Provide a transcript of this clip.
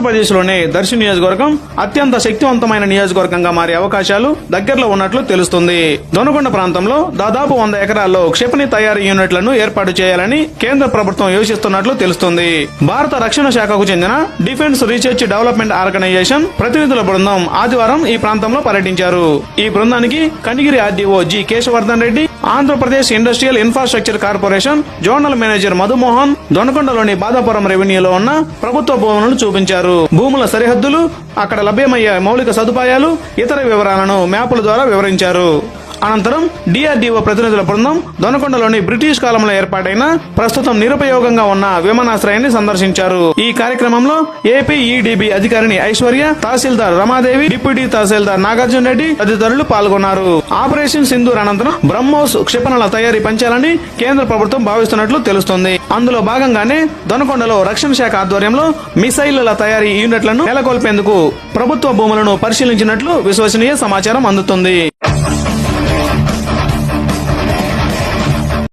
ఆంధ్రప్రదేశ్లోనే దర్శి నియోజకవర్గం అత్యంత శక్తివంతమైన నియోజకవర్గంగా మారే అవకాశాలు దగ్గరలో ఉన్నట్లు తెలుస్తుంది. దొనకొండ ప్రాంతంలో దాదాపు వంద ఎకరాల్లో క్షిపణి తయారీ యూనిట్లను ఏర్పాటు చేయాలని కేంద్ర ప్రభుత్వం యోచిస్తున్నట్లు తెలుస్తుంది. భారత రక్షణ శాఖకు చెందిన డిఫెన్స్ రీసెర్చ్ డెవలప్మెంట్ ఆర్గనైజేషన్ ప్రతినిధుల బృందం ఆదివారం ఈ ప్రాంతంలో పర్యటించారు. ఈ బృందానికి Kanigiri RDO G Keshavardhan Reddy Andhra Pradesh industrial infrastructure corporation zonal manager Madhumohan దొనకొండలోని Badapuram రెవెన్యూలో ఉన్న ప్రభుత్వ భూములను చూపించారు. భూముల సరిహద్దులు అక్కడ లభ్యమయ్యే మౌలిక సదుపాయాలు ఇతర వివరాలను మ్యాపుల ద్వారా వివరించారు. అనంతరం డిఆర్డీఓ ప్రతినిధుల బృందం దొనకొండలోని బ్రిటిష్ కాలంలో ఏర్పాటైన ప్రస్తుతం నిరుపయోగంగా ఉన్న విమానాశ్రయాన్ని సందర్శించారు. ఈ కార్యక్రమంలో ఏపీ అధికారిని ఐశ్వర్య తహసీల్దార్ రమాదేవి డిప్యూటీ తహసీల్దార్ నాగార్జున రెడ్డి తదితరులు పాల్గొన్నారు. ఆపరేషన్ సింధూర్ అనంతరం బ్రహ్మోస్ క్షిపణుల తయారీ పెంచాలని కేంద్ర ప్రభుత్వం భావిస్తున్నట్లు తెలుస్తోంది. అందులో భాగంగానే దొనకొండలో రక్షణ శాఖ ఆధ్వర్యంలో మిసైళ్ళ తయారీ యూనిట్లను నెలకొల్పేందుకు ప్రభుత్వ భూములను పరిశీలించినట్లు విశ్వసనీయ సమాచారం అందుతుంది.